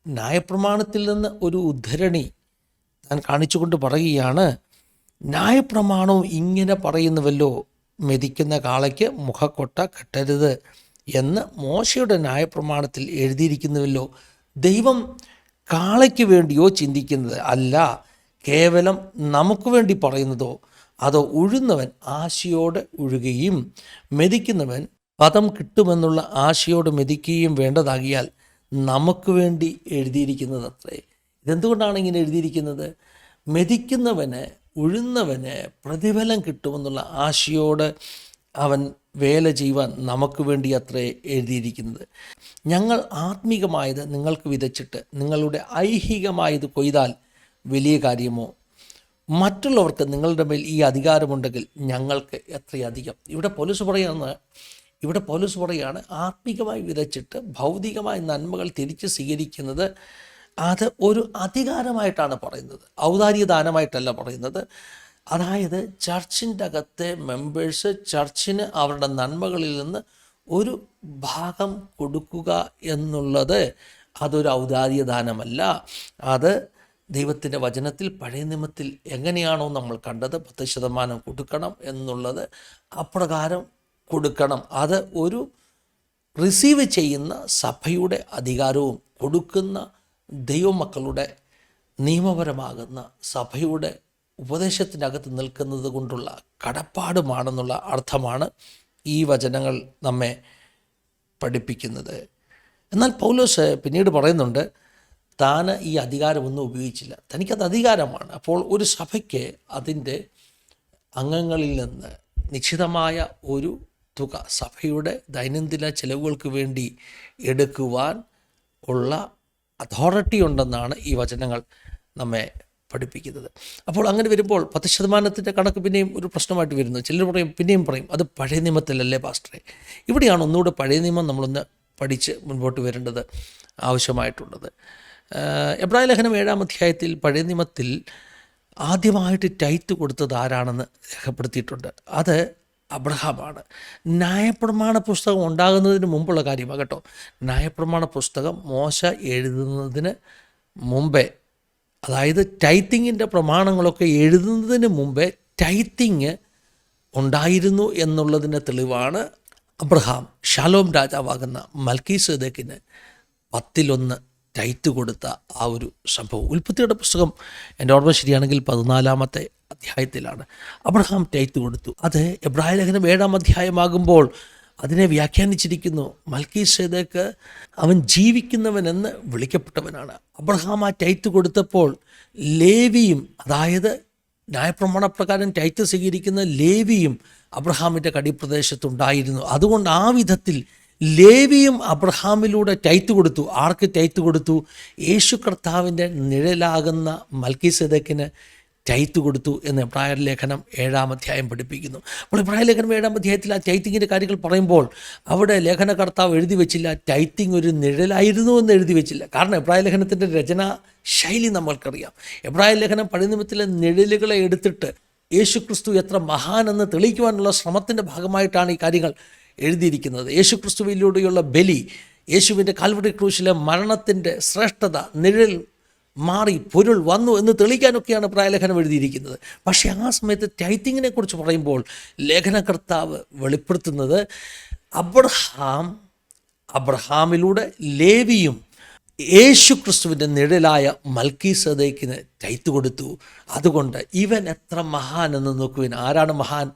ന്യായപ്രമാണത്തിൽ നിന്ന് ഒരു ഉദ്ധരണി ഞാൻ കാണിച്ചുകൊണ്ട് പറയുകയാണ് ന്യായപ്രമാണവും ഇങ്ങനെ പറയുന്നുവല്ലോ മെതിക്കുന്ന കാളയ്ക്ക് മുഖക്കൊട്ട കെട്ടരുത് എന്ന് മോശയുടെ ന്യായപ്രമാണത്തിൽ എഴുതിയിരിക്കുന്നുവല്ലോ. ദൈവം കാളയ്ക്ക് വേണ്ടിയോ ചിന്തിക്കുന്നത് അല്ല. കേവലം നമുക്ക് വേണ്ടി പറയുന്നതോ അതോ ഉഴുന്നവൻ ആശയോടെ ഉഴുകയും മെതിക്കുന്നവൻ പദം കിട്ടുമെന്നുള്ള ആശയോട് മെതിക്കുകയും വേണ്ടതാകിയാൽ നമുക്ക് വേണ്ടി എഴുതിയിരിക്കുന്നത് അത്രേ ഇതെന്തുകൊണ്ടാണ് ഇങ്ങനെ എഴുതിയിരിക്കുന്നത്? മെതിക്കുന്നവന് ഉഴുന്നവന് പ്രതിഫലം കിട്ടുമെന്നുള്ള ആശയോട് അവൻ വേല ചെയ്യുവാൻ നമുക്ക് വേണ്ടി അത്രേ എഴുതിയിരിക്കുന്നത്. ഞങ്ങൾ ആത്മീകമായത് നിങ്ങൾക്ക് വിതച്ചിട്ട് നിങ്ങളുടെ ഐഹികമായത് കൊയ്താൽ വലിയ കാര്യമോ? മറ്റുള്ളവർക്ക് നിങ്ങളുടെ മേൽ ഈ അധികാരമുണ്ടെങ്കിൽ ഞങ്ങൾക്ക് എത്രയധികം? ഇവിടെ പോലീസ് പറയുന്നത് ഇവിടെ പോലീസ് പറയാണ് ആത്മീകമായി വിതച്ചിട്ട് ഭൗതികമായ നന്മകൾ തിരിച്ച് സ്വീകരിക്കുന്നത് അത് ഒരു അധികാരമായിട്ടാണ് പറയുന്നത്. ഔദാര്യ ദാനമായിട്ടല്ല പറയുന്നത്. അതായത് ചർച്ചിന്റെ അകത്തെ മെമ്പേഴ്സ് ചർച്ചിന് അവരുടെ നന്മകളിൽ നിന്ന് ഒരു ഭാഗം കൊടുക്കുക എന്നുള്ളത് അതൊരു ഔദാര്യ ദാനമല്ല അത് ദൈവത്തിന്റെ വചനത്തിൽ പഴയ നിയമത്തിൽ എങ്ങനെയാണോ നമ്മൾ കണ്ടത് പത്ത് ശതമാനം കൊടുക്കണം എന്നുള്ളത് അപ്രകാരം കൊടുക്കണം. അത് ഒരു റിസീവ് ചെയ്യുന്ന സഭയുടെ അധികാരവും കൊടുക്കുന്ന ദൈവമക്കളുടെ നിയമപരമാകുന്ന സഭയുടെ ഉപദേശത്തിനകത്ത് നിൽക്കുന്നത് കൊണ്ടുള്ള കടപ്പാടുമാണെന്നുള്ള അർത്ഥമാണ് ഈ വചനങ്ങൾ നമ്മെ പഠിപ്പിക്കുന്നത്. എന്നാൽ പൗലോസ് പിന്നീട് പറയുന്നുണ്ട് താൻ ഈ അധികാരമൊന്നും ഉപയോഗിച്ചില്ല. തനിക്കത് അധികാരമാണ്. അപ്പോൾ ഒരു സഭയ്ക്ക് അതിന്റെ അംഗങ്ങളിൽ നിന്ന് നിശ്ചിതമായ ഒരു തുക സഭയുടെ ദൈനംദിന ചെലവുകൾക്ക് വേണ്ടി എടുക്കുവാൻ ഉള്ള അതോറിറ്റി ഉണ്ടെന്നാണ് ഈ വചനങ്ങൾ നമ്മെ പഠിപ്പിക്കുന്നത്. അപ്പോൾ അങ്ങനെ വരുമ്പോൾ പത്ത് ശതമാനത്തിന്റെ കണക്ക് പിന്നെയും ഒരു പ്രശ്നമായിട്ട് വരുന്നു. ചിലർ പറയും പിന്നെയും പറയും അത് പഴയ നിയമത്തിലല്ലേ പാസ്റ്ററെ? ഇവിടെയാണ് ഒന്നുകൂടെ പഴയ നിയമം നമ്മളൊന്ന് പഠിച്ച് മുൻപോട്ട് വരേണ്ടത് ആവശ്യമായിട്ടുള്ളത്. എബ്രായ ലേഖനം ഏഴാം അധ്യായത്തിൽ പഴയ നിയമത്തിൽ ആദ്യമായിട്ട് ടൈറ്റ് കൊടുത്തത് ആരാണെന്ന് രേഖപ്പെടുത്തിയിട്ടുണ്ട്. അത് അബ്രഹാമാണ്. ന്യായപ്രമാണ പുസ്തകം ഉണ്ടാകുന്നതിന് മുമ്പുള്ള കാര്യമാണ് കേട്ടോ. ന്യായപ്രമാണ പുസ്തകം മോശ എഴുതുന്നതിന് മുമ്പേ അതായത് ടൈത്തിങ്ങിന്റെ പ്രമാണങ്ങളൊക്കെ എഴുതുന്നതിന് മുമ്പേ ടൈത്തിങ് ഉണ്ടായിരുന്നു എന്നുള്ളതിന്റെ തെളിവാണ് അബ്രഹാം. ഷാലോം രാജാവാകുന്ന മൽക്കീസദേക്കിന് പത്തിലൊന്ന് ടൈറ്റ് കൊടുത്ത ആ ഒരു സംഭവം. ഉൽപ്പത്തിയുടെ പുസ്തകം എന്റെ ഓർമ്മ ശരിയാണെങ്കിൽ പതിനാലാമത്തെ അധ്യായത്തിലാണ്. അബ്രഹാം ടൈറ്റ് കൊടുത്തു. അത് എബ്രാഹിം ലേഖനം ഏഴാം അധ്യായമാകുമ്പോൾ അതിനെ വ്യാഖ്യാനിച്ചിരിക്കുന്നു. മൽക്കി സേദക്ക് അവൻ ജീവിക്കുന്നവനെന്ന് വിളിക്കപ്പെട്ടവനാണ്. അബ്രഹാം ആ ടൈറ്റ് കൊടുത്തപ്പോൾ ലേവിയും അതായത് ന്യായപ്രമാണപ്രകാരം ടൈറ്റ് സ്വീകരിക്കുന്ന ലേവിയും അബ്രഹാമിന്റെ കടിപ്രദേശത്തുണ്ടായിരുന്നു. അതുകൊണ്ട് ആ വിധത്തിൽ ലേവിയും അബ്രഹാമിലൂടെ ടൈറ്റ് കൊടുത്തു. ആർക്ക് ടൈറ്റ് കൊടുത്തു? യേശു കർത്താവിന്റെ നിഴലാകുന്ന മൽക്കി സദക്കിന് ടൈത്ത് കൊടുത്തു എന്ന് എബ്രായ ലേഖനം ഏഴാം അധ്യായം പഠിപ്പിക്കുന്നു. അപ്പോൾ എബ്രായ ലേഖനം ഏഴാം അധ്യായത്തിൽ ആ ചൈത്തിങ്ങിന്റെ കാര്യങ്ങൾ പറയുമ്പോൾ അവിടെ ലേഖനകർത്താവ് എഴുതി വെച്ചില്ല ചൈത്തിങ് ഒരു നിഴലായിരുന്നു എന്ന് എഴുതി വെച്ചില്ല. കാരണം എബ്രായ ലേഖനത്തിന്റെ രചന ശൈലി നമ്മൾക്കറിയാം. എബ്രായ ലേഖനം പഴനിമത്തിലെ നിഴലുകളെ എടുത്തിട്ട് യേശു ക്രിസ്തു എത്ര മഹാനെന്ന് തെളിയിക്കുവാനുള്ള ശ്രമത്തിന്റെ ഭാഗമായിട്ടാണ് ഈ കാര്യങ്ങൾ എഴുതിയിരിക്കുന്നത്. യേശു ക്രിസ്തുവിലൂടെയുള്ള ബലി യേശുവിന്റെ കാൽവടി ക്രൂശിലെ മരണത്തിന്റെ ശ്രേഷ്ഠത നിഴൽ മാറി പൊരുൾ വന്നു എന്ന് തെളിയിക്കാനൊക്കെയാണ് പ്രായലേഖനം എഴുതിയിരിക്കുന്നത്. പക്ഷേ ആ സമയത്ത് ടൈത്തിങ്ങിനെ കുറിച്ച് പറയുമ്പോൾ ലേഖനകർത്താവ് വെളിപ്പെടുത്തുന്നത് അബ്രഹാം അബ്രഹാമിലൂടെ ലേവിയും യേശു ക്രിസ്തുവിന്റെ നിഴലായ മൽക്കി സദേക്കിന് ടൈത്ത് കൊടുത്തു. അതുകൊണ്ട് ഇവൻ എത്ര മഹാൻ എന്ന് നോക്കുവിൻ. ആരാണ് മഹാൻ?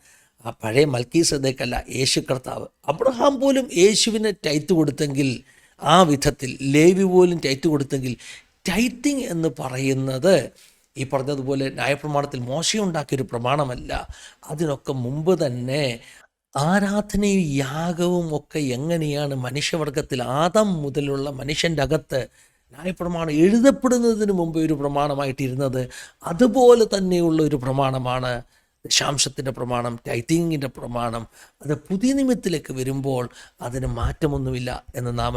ആ പഴയ മൽക്കി സദേക്കല്ല യേശു കർത്താവ് അബ്രഹാം പോലും യേശുവിനെ ടൈത്ത് കൊടുത്തെങ്കിൽ ആ വിധത്തിൽ ലേവി പോലും ടൈറ്റ് കൊടുത്തെങ്കിൽ ടൈറ്റിംഗ് എന്ന് പറയുന്നത് ഈ പറഞ്ഞതുപോലെ ന്യായപ്രമാണത്തിൽ മോശമുണ്ടാക്കിയൊരു പ്രമാണമല്ല. അതിനൊക്കെ മുമ്പ് തന്നെ ആരാധനയും യാഗവും ഒക്കെ എങ്ങനെയാണ് മനുഷ്യവർഗത്തിൽ ആദം മുതലുള്ള മനുഷ്യന്റെ അകത്ത് ന്യായപ്രമാണം എഴുതപ്പെടുന്നതിന് മുമ്പ് ഒരു പ്രമാണമായിട്ടിരുന്നത് അതുപോലെ തന്നെയുള്ള ഒരു പ്രമാണമാണ് ദശാംശത്തിന്റെ പ്രമാണം ടൈറ്റിങ്ങിന്റെ പ്രമാണം. അത് പുതിയ നിയമത്തിലേക്ക് വരുമ്പോൾ അതിന് മാറ്റമൊന്നുമില്ല എന്ന് നാം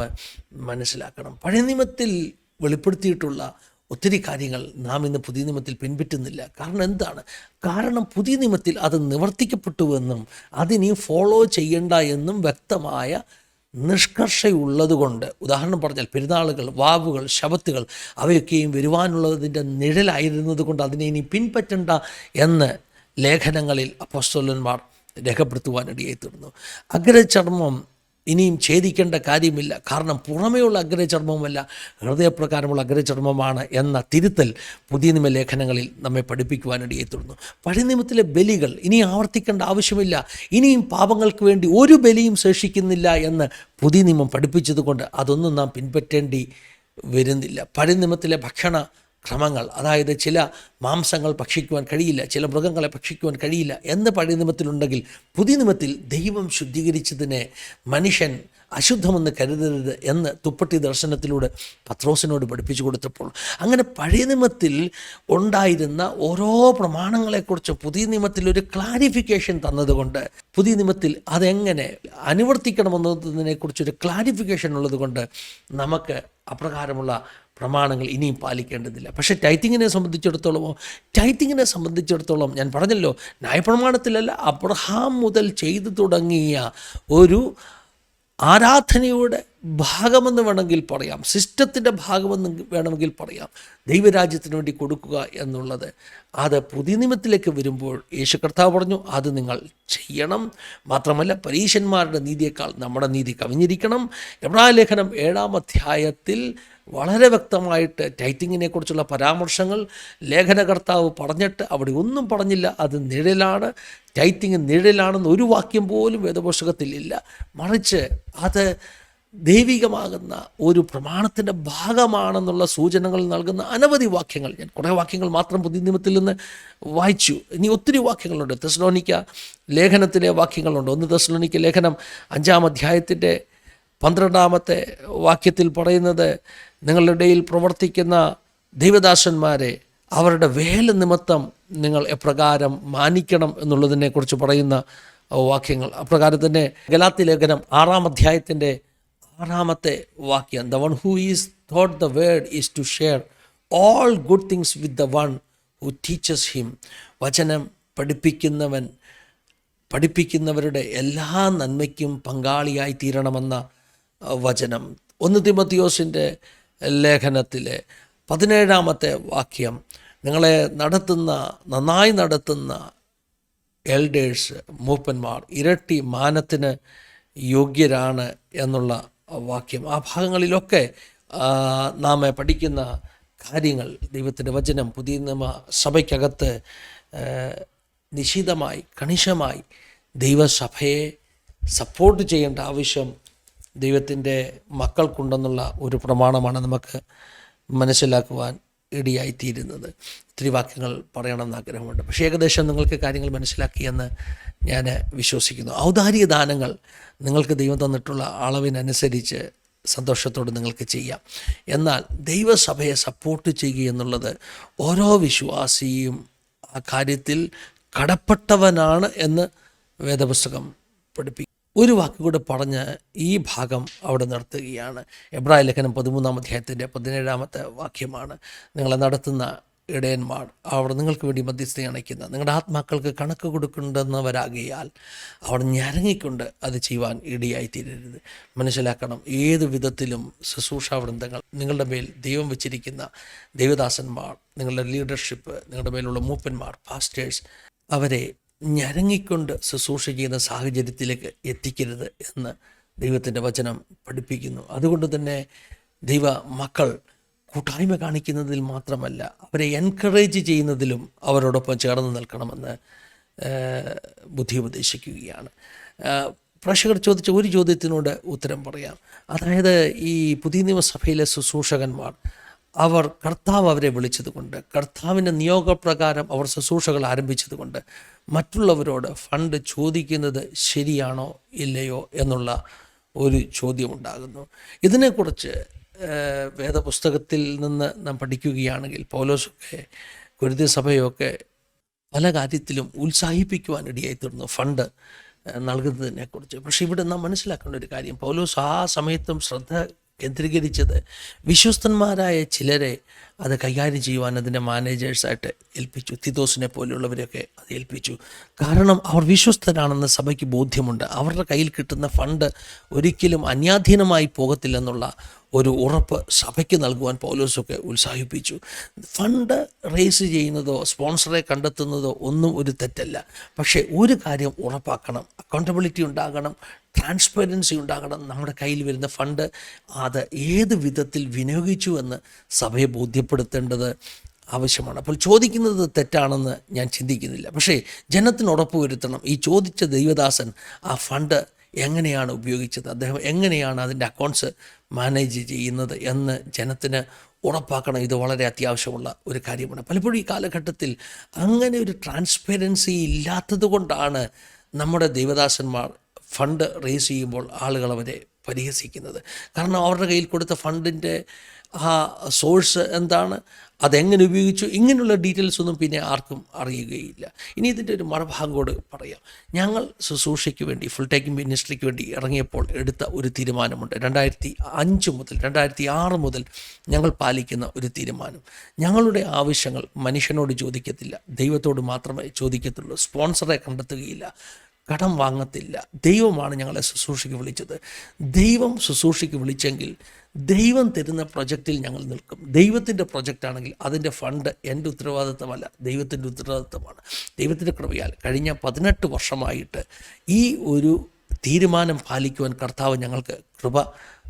മനസ്സിലാക്കണം. പഴയ നിയമത്തിൽ വെളിപ്പെടുത്തിയിട്ടുള്ള ഒത്തിരി കാര്യങ്ങൾ നാം ഇന്ന് പുതിയ നിയമത്തിൽ പിൻപറ്റുന്നില്ല. കാരണം എന്താണ്? കാരണം പുതിയ നിയമത്തിൽ അത് നിവർത്തിക്കപ്പെട്ടുവെന്നും അതിനി ഫോളോ ചെയ്യണ്ട എന്നും വ്യക്തമായ നിഷ്കർഷയുള്ളതുകൊണ്ട് ഉദാഹരണം പറഞ്ഞാൽ പെരുന്നാളുകൾ വാവുകൾ ശബത്തുകൾ അവയൊക്കെയും വരുവാനുള്ളതിന്റെ നിഴലായിരുന്നത് കൊണ്ട് അതിനെ ഇനി പിൻപറ്റണ്ട എന്ന് ലേഖനങ്ങളിൽ അപ്പോസ്തോലന്മാർ രേഖപ്പെടുത്തുവാനിടയായി തീർന്നു. അഗ്രചർമ്മം ഇനിയും ഛേദിക്കേണ്ട കാര്യമില്ല. കാരണം പുറമേയുള്ള അഗ്രചർമ്മമല്ല ഹൃദയപ്രകാരമുള്ള അഗ്രചർമ്മമാണ് എന്ന തിരുത്തൽ പുതിയ നിയമ ലേഖനങ്ങളിൽ നമ്മെ പഠിപ്പിക്കുവാനിടയെ തുടർന്നു പഴയ ബലികൾ ഇനി ആവർത്തിക്കേണ്ട ആവശ്യമില്ല. ഇനിയും പാപങ്ങൾക്ക് വേണ്ടി ഒരു ബലിയും ശേഷിക്കുന്നില്ല എന്ന് പുതിയ നിയമം പഠിപ്പിച്ചതുകൊണ്ട് അതൊന്നും നാം പിൻപറ്റേണ്ടി വരുന്നില്ല. പഴയ നിയമത്തിലെ ഭക്ഷണ ക്രമങ്ങൾ. അതായത് ചില മാംസങ്ങൾ ഭക്ഷിക്കുവാൻ കഴിയില്ല ചില മൃഗങ്ങളെ ഭക്ഷിക്കുവാൻ കഴിയില്ല എന്ന് പഴയ നിയമത്തിലുണ്ടെങ്കിൽ പുതിയ നിയമത്തിൽ ദൈവം ശുദ്ധീകരിച്ചതിനെ മനുഷ്യൻ അശുദ്ധമെന്ന് കരുതരുത് എന്ന് തുപ്പട്ടി ദർശനത്തിലൂടെ പത്രോസിനോട് പഠിപ്പിച്ചു കൊടുത്തപ്പോൾ അങ്ങനെ പഴയ നിയമത്തിൽ ഉണ്ടായിരുന്ന ഓരോ പ്രമാണങ്ങളെക്കുറിച്ച് പുതിയ നിയമത്തിൽ ഒരു ക്ലാരിഫിക്കേഷൻ തന്നതുകൊണ്ട് പുതിയ നിയമത്തിൽ അതെങ്ങനെ അനുവർത്തിക്കണമെന്നതിനെക്കുറിച്ചൊരു ക്ലാരിഫിക്കേഷൻ ഉള്ളതുകൊണ്ട് നമുക്ക് അപ്രകാരമുള്ള പ്രമാണങ്ങൾ ഇനിയും പാലിക്കേണ്ടതില്ല. പക്ഷേ ടൈത്തിങ്ങിനെ സംബന്ധിച്ചിടത്തോളമോ ടൈത്തിങ്ങിനെ സംബന്ധിച്ചിടത്തോളം ഞാൻ പറഞ്ഞല്ലോ ന്യായപ്രമാണത്തിലല്ല അബ്രഹാം മുതൽ ചെയ്തു തുടങ്ങിയ ഒരു ആരാധനയുടെ ഭാഗമെന്ന് വേണമെങ്കിൽ പറയാം. സിസ്റ്റത്തിന്റെ ഭാഗമെന്ന് വേണമെങ്കിൽ പറയാം. ദൈവരാജ്യത്തിന് വേണ്ടി കൊടുക്കുക എന്നുള്ളത്. അത് പുതിയ നിയമത്തിലേക്ക് വരുമ്പോൾ യേശു കർത്താവ് പറഞ്ഞു അത് നിങ്ങൾ ചെയ്യണം. മാത്രമല്ല പരീശന്മാരുടെ നീതിയേക്കാൾ നമ്മുടെ നീതി കവിഞ്ഞിരിക്കണം. എബ്രാ ലേഖനം ഏഴാം അധ്യായത്തിൽ വളരെ വ്യക്തമായിട്ട് ടൈറ്റിങ്ങിനെ കുറിച്ചുള്ള പരാമർശങ്ങൾ ലേഖനകർത്താവ് പറഞ്ഞിട്ട് അവിടെ ഒന്നും പറഞ്ഞില്ല. അത് നിഴലാണ്. ടൈറ്റിങ് നിഴലാണെന്ന് ഒരു വാക്യം പോലും വേദപുസ്തകത്തിൽ ഇല്ല. മറിച്ച് അത് ദൈവികമാകുന്ന ഒരു പ്രമാണത്തിന്റെ ഭാഗമാണെന്നുള്ള സൂചനകൾ നൽകുന്ന അനവധി വാക്യങ്ങൾ. ഞാൻ കുറേ വാക്യങ്ങൾ മാത്രം പുതിയ നിയമത്തിൽ നിന്ന് വായിച്ചു. ഇനി ഒത്തിരി വാക്യങ്ങളുണ്ട്. തെസ്ലോണിക്ക ലേഖനത്തിലെ വാക്യങ്ങളുണ്ട്. ഒന്ന് തെസ്ലോണിക്ക ലേഖനം അഞ്ചാം അധ്യായത്തിന്റെ പന്ത്രണ്ടാമത്തെ വാക്യത്തിൽ പറയുന്നത് നിങ്ങളുടെ ഇടയിൽ പ്രവർത്തിക്കുന്ന ദൈവദാസന്മാരെ അവരുടെ വേല നിമിത്തം നിങ്ങൾ എപ്രകാരം മാനിക്കണം എന്നുള്ളതിനെക്കുറിച്ച് പറയുന്ന വാക്യങ്ങൾ. അപ്രകാരം തന്നെ ഗലാത്തി ലേഖനം ആറാം അധ്യായത്തിന്റെ ആറാമത്തെ വാക്യം. The one who is taught the word is to share all good things with the one who teaches him വചനം പഠിപ്പിക്കുന്നവൻ പഠിപ്പിക്കുന്നവരുടെ എല്ലാ നന്മയ്ക്കും പങ്കാളിയായി തീരണമെന്ന വചനം. ഒന്ന് തിമത്തിയോസിന്റെ ലേഖനത്തിലെ പതിനേഴാമത്തെ വാക്യം. നിങ്ങളെ നടത്തുന്ന നന്നായി നടത്തുന്ന എൽഡേഴ്സ് മൂപ്പന്മാർ ഇരട്ടി മാനത്തിന് യോഗ്യരാണ് എന്നുള്ള വാക്യം ആ ഭാഗങ്ങളിലൊക്കെ നാം പഠിക്കുന്ന കാര്യങ്ങൾ ദൈവത്തിന്റെ വചനം പുതിയ നിയമ സഭയ്ക്കകത്ത് നിശിതമായി കണിശമായി ദൈവസഭയെ സപ്പോർട്ട് ചെയ്യേണ്ട ആവശ്യം ദൈവത്തിന്റെ മക്കൾക്കുണ്ടെന്നുള്ള ഒരു പ്രമാണമാണ് നമുക്ക് മനസ്സിലാക്കുവാൻ ഇടിയായിത്തീരുന്നത്. ഒത്തിരി വാക്യങ്ങൾ പറയണമെന്ന് ആഗ്രഹമുണ്ട്. പക്ഷേ ഏകദേശം നിങ്ങൾക്ക് കാര്യങ്ങൾ മനസ്സിലാക്കിയെന്ന് ഞാൻ വിശ്വസിക്കുന്നു. ഔദാര്യ ദാനങ്ങൾ നിങ്ങൾക്ക് ദൈവം തന്നിട്ടുള്ള അളവിനനുസരിച്ച് സന്തോഷത്തോടെ നിങ്ങൾക്ക് ചെയ്യാം. എന്നാൽ ദൈവസഭയെ സപ്പോർട്ട് ചെയ്യുക എന്നുള്ളത് ഓരോ വിശ്വാസിയും ആ കാര്യത്തിൽ കടപ്പെട്ടവനാണ് എന്ന് വേദപുസ്തകം പഠിപ്പിക്കും ഒരു വാക്കുകൂടെ പറഞ്ഞ് ഈ ഭാഗം അവിടെ നിർത്തുകയാണ്. എബ്രാഹിം ലേഖനം പതിമൂന്നാം അധ്യായത്തിന്റെ പതിനേഴാമത്തെ വാക്യമാണ്. നിങ്ങളെ നടത്തുന്ന ഇടയന്മാർ അവർ നിങ്ങൾക്ക് വേണ്ടി മധ്യസ്ഥ അണയ്ക്കുന്ന നിങ്ങളുടെ ആത്മാക്കൾക്ക് കണക്ക് കൊടുക്കേണ്ടുന്നവരാകിയാൽ അവർ ഞരങ്ങിക്കൊണ്ട് അത് ചെയ്യുവാൻ ഇടിയായി തീരരുത്. മനസ്സിലാക്കണം ഏത് വിധത്തിലും ശുശ്രൂഷാ വൃന്ദങ്ങൾ. നിങ്ങളുടെ മേൽ ദൈവം വെച്ചിരിക്കുന്ന ദൈവദാസന്മാർ നിങ്ങളുടെ ലീഡർഷിപ്പ് നിങ്ങളുടെ മേലുള്ള മൂപ്പന്മാർ പാസ്റ്റേഴ്സ് അവരെ ഞരങ്ങിക്കൊണ്ട് ശുശ്രൂഷ ചെയ്യുന്ന സാഹചര്യത്തിലേക്ക് എത്തിക്കരുത് എന്ന് ദൈവത്തിന്റെ വചനം പഠിപ്പിക്കുന്നു. അതുകൊണ്ട് തന്നെ ദൈവ മക്കൾ കൂട്ടായ്മ കാണിക്കുന്നതിൽ മാത്രമല്ല അവരെ എൻകറേജ് ചെയ്യുന്നതിലും അവരോടൊപ്പം ചേർന്ന് നിൽക്കണമെന്ന് ബുദ്ധി ഉപദേശിക്കുകയാണ്. പ്രേക്ഷകർ ചോദിച്ച ഒരു ചോദ്യത്തിനോട് ഉത്തരം പറയാം. അതായത് ഈ പുതിയ നിയമസഭയിലെ ശുശ്രൂഷകന്മാർ അവർ കർത്താവ് അവരെ വിളിച്ചതുകൊണ്ട് കർത്താവിന്റെ നിയോഗപ്രകാരം അവർ ശുശ്രൂഷകൾ ആരംഭിച്ചതുകൊണ്ട് മറ്റുള്ളവരോട് ഫണ്ട് ചോദിക്കുന്നത് ശരിയാണോ ഇല്ലയോ എന്നുള്ള ഒരു ചോദ്യമുണ്ടാകുന്നു ഇതിനെക്കുറിച്ച് വേദപുസ്തകത്തിൽ നിന്ന് നാം പഠിക്കുകയാണെങ്കിൽ പൗലോസൊക്കെ കുരുതി സഭയൊക്കെ പല കാര്യത്തിലും ഉത്സാഹിപ്പിക്കുവാൻ ഇടയായി തീർന്നു ഫണ്ട് നൽകുന്നതിനെക്കുറിച്ച്. പക്ഷേ ഇവിടെ നാം മനസ്സിലാക്കേണ്ട ഒരു കാര്യം പോലോസ് ആ സമയത്തും ശ്രദ്ധ കേന്ദ്രീകരിച്ചത് വിശ്വസ്തന്മാരായ ചിലരെ അത് കൈകാര്യം ചെയ്യുവാൻ അതിന്റെ മാനേജേഴ്സായിട്ട് ഏൽപ്പിച്ചു. തിദോസിനെ പോലെയുള്ളവരെയൊക്കെ അത് ഏൽപ്പിച്ചു. കാരണം അവർ വിശ്വസ്തരാണെന്ന് സഭയ്ക്ക് ബോധ്യമുണ്ട്. അവരുടെ കയ്യിൽ കിട്ടുന്ന ഫണ്ട് ഒരിക്കലും അന്യാധീനമായി പോകത്തില്ലെന്നുള്ള ഒരു ഉറപ്പ് സഭയ്ക്ക് നൽകുവാൻ പൗലോസൊക്കെ ഉത്സാഹിപ്പിച്ചു. ഫണ്ട് റേസ് ചെയ്യുന്നതോ സ്പോൺസറെ കണ്ടെത്തുന്നതോ ഒന്നും ഒരു തെറ്റല്ല. പക്ഷേ ഒരു കാര്യം ഉറപ്പാക്കണം. അക്കൗണ്ടബിലിറ്റി ഉണ്ടാകണം. ട്രാൻസ്പെറൻസി ഉണ്ടാകണം. നമ്മുടെ കയ്യിൽ വരുന്ന ഫണ്ട് അത് ഏത് വിധത്തിൽ വിനിയോഗിച്ചു എന്ന് സഭയെ ബോധ്യപ്പെടുത്തേണ്ടത് ആവശ്യമാണ്. അപ്പോൾ ചോദിക്കുന്നത് തെറ്റാണെന്ന് ഞാൻ ചിന്തിക്കുന്നില്ല. പക്ഷേ ജനത്തിന് ഉറപ്പ് വരുത്തണം. ഈ ചോദിച്ച ദൈവദാസൻ ആ ഫണ്ട് എങ്ങനെയാണ് ഉപയോഗിച്ചത്? അദ്ദേഹം എങ്ങനെയാണ് അതിന്റെ അക്കൗണ്ട്സ് മാനേജ് ചെയ്യുന്നത് എന്ന് ജനത്തിന് ഉറപ്പാക്കണം. ഇത് വളരെ അത്യാവശ്യമുള്ള ഒരു കാര്യമാണ്. പലപ്പോഴും ഈ കാലഘട്ടത്തിൽ അങ്ങനെ ഒരു ട്രാൻസ്പെറൻസി ഇല്ലാത്തത് കൊണ്ടാണ് നമ്മുടെ ദൈവദാസന്മാർ ഫണ്ട് റേസ് ചെയ്യുമ്പോൾ ആളുകൾ അവരെ പരിഹസിക്കുന്നത്. കാരണം അവരുടെ കയ്യിൽ കൊടുത്ത ഫണ്ടിന്റെ ആ സോഴ്സ് എന്താണ്? അതെങ്ങനെ ഉപയോഗിച്ചു? ഇങ്ങനെയുള്ള ഡീറ്റെയിൽസ് ഒന്നും പിന്നെ ആർക്കും അറിയുകയില്ല. ഇനി ഇതിന്റെ ഒരു മറുഭാഗം കൂടെ പറയാം. ഞങ്ങൾ ശുശ്രൂഷയ്ക്ക് വേണ്ടി ഫുൾ ടൈം മിനിസ്ട്രിക്ക് വേണ്ടി ഇറങ്ങിയപ്പോൾ എടുത്ത ഒരു തീരുമാനമുണ്ട്. രണ്ടായിരത്തി അഞ്ച് മുതൽ രണ്ടായിരത്തി ആറ് മുതൽ ഞങ്ങൾ പാലിക്കുന്ന ഒരു തീരുമാനം. ഞങ്ങളുടെ ആവശ്യങ്ങൾ മനുഷ്യനോട് ചോദിക്കത്തില്ല. ദൈവത്തോട് മാത്രമേ ചോദിക്കത്തുള്ളൂ. സ്പോൺസറെ കണ്ടെത്തുകയില്ല. കടം വാങ്ങത്തില്ല. ദൈവമാണ് ഞങ്ങളെ ശുശ്രൂഷയ്ക്ക് വിളിച്ചത്. ദൈവം ശുശ്രൂഷയ്ക്ക് വിളിച്ചെങ്കിൽ ദൈവം തരുന്ന പ്രൊജക്റ്റിൽ ഞങ്ങൾ നിൽക്കും. ദൈവത്തിന്റെ പ്രൊജക്റ്റാണെങ്കിൽ അതിന്റെ ഫണ്ട് എന്റെ ഉത്തരവാദിത്തമല്ല ദൈവത്തിന്റെ ഉത്തരവാദിത്തമാണ്. ദൈവത്തിന്റെ കൃപയാൽ കഴിഞ്ഞ പതിനെട്ട് വർഷമായിട്ട് ഈ ഒരു തീരുമാനം പാലിക്കുവാൻ കർത്താവ് ഞങ്ങൾക്ക് കൃപ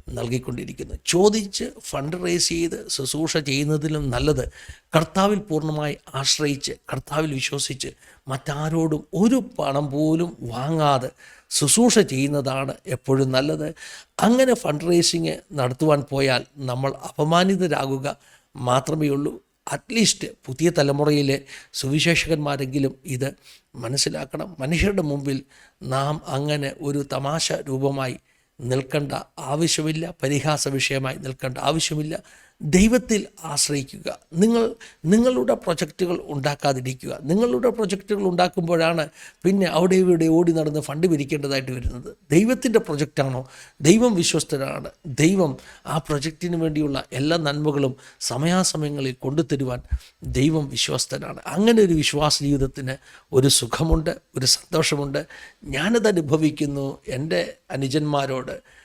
നൽകിക്കൊണ്ടിരിക്കുന്നു. ചോദിച്ച് ഫണ്ട് റേസ് ചെയ്ത് ശുശ്രൂഷ ചെയ്യുന്നതിലും നല്ലത് കർത്താവിൽ പൂർണമായി ആശ്രയിച്ച് കർത്താവിൽ വിശ്വസിച്ച് മറ്റാരോടും ഒരു പണം പോലും വാങ്ങാതെ ശുശ്രൂഷ ചെയ്യുന്നതാണ് എപ്പോഴും നല്ലത്. അങ്ങനെ ഫണ്ട് റേസിങ് നടത്തുവാൻ പോയാൽ നമ്മൾ അപമാനിതരാകുക മാത്രമേ ഉള്ളൂ. അറ്റ്ലീസ്റ്റ് പുതിയ തലമുറയിലെ സുവിശേഷകന്മാരെങ്കിലും ഇത് മനസ്സിലാക്കണം. മനുഷ്യരുടെ മുമ്പിൽ നാം അങ്ങനെ ഒരു തമാശ രൂപമായി നിൽക്കേണ്ട. ആവശ്യമില്ല. പരിഹാസ വിഷയമായി നിൽക്കേണ്ട. ആവശ്യമില്ല. ദൈവത്തിൽ ആശ്രയിക്കുക. നിങ്ങൾ നിങ്ങളുടെ പ്രൊജക്റ്റുകൾ ഉണ്ടാക്കാതിരിക്കുക. നിങ്ങളുടെ പ്രൊജക്റ്റുകൾ ഉണ്ടാക്കുമ്പോഴാണ് പിന്നെ അവിടെ ഇവിടെ ഓടി നടന്ന് ഫണ്ട് പിരിക്കേണ്ടതായിട്ട് വരുന്നത്. ദൈവത്തിന്റെ പ്രൊജക്റ്റാണോ? ദൈവം വിശ്വസ്തനാണ്. ദൈവം ആ പ്രൊജക്റ്റിന് വേണ്ടിയുള്ള എല്ലാ നന്മകളും സമയാസമയങ്ങളിൽ കൊണ്ടുതരുവാൻ ദൈവം വിശ്വസ്തനാണ്. അങ്ങനെ ഒരു വിശ്വാസ ജീവിതത്തിന് ഒരു സുഖമുണ്ട് ഒരു സന്തോഷമുണ്ട്. ഞാനത് അനുഭവിക്കുന്നു എന്റെ അനുജന്മാരോട്.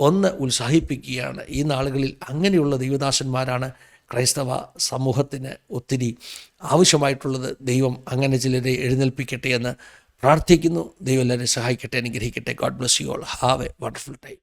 ഒന്ന് ഉത്സാഹിപ്പിക്കുകയാണ്. ഈ നാളുകളിൽ അങ്ങനെയുള്ള ദൈവദാസന്മാരാണ് ക്രൈസ്തവ സമൂഹത്തിന് ഒത്തിരി ആവശ്യമായിട്ടുള്ളത്. ദൈവം അങ്ങനെ ചിലരെ എഴുന്നേൽപ്പിക്കട്ടെ എന്ന് പ്രാർത്ഥിക്കുന്നു. ദൈവം എല്ലാവരെ സഹായിക്കട്ടെ അനുഗ്രഹിക്കട്ടെ. God bless you all have a wonderful time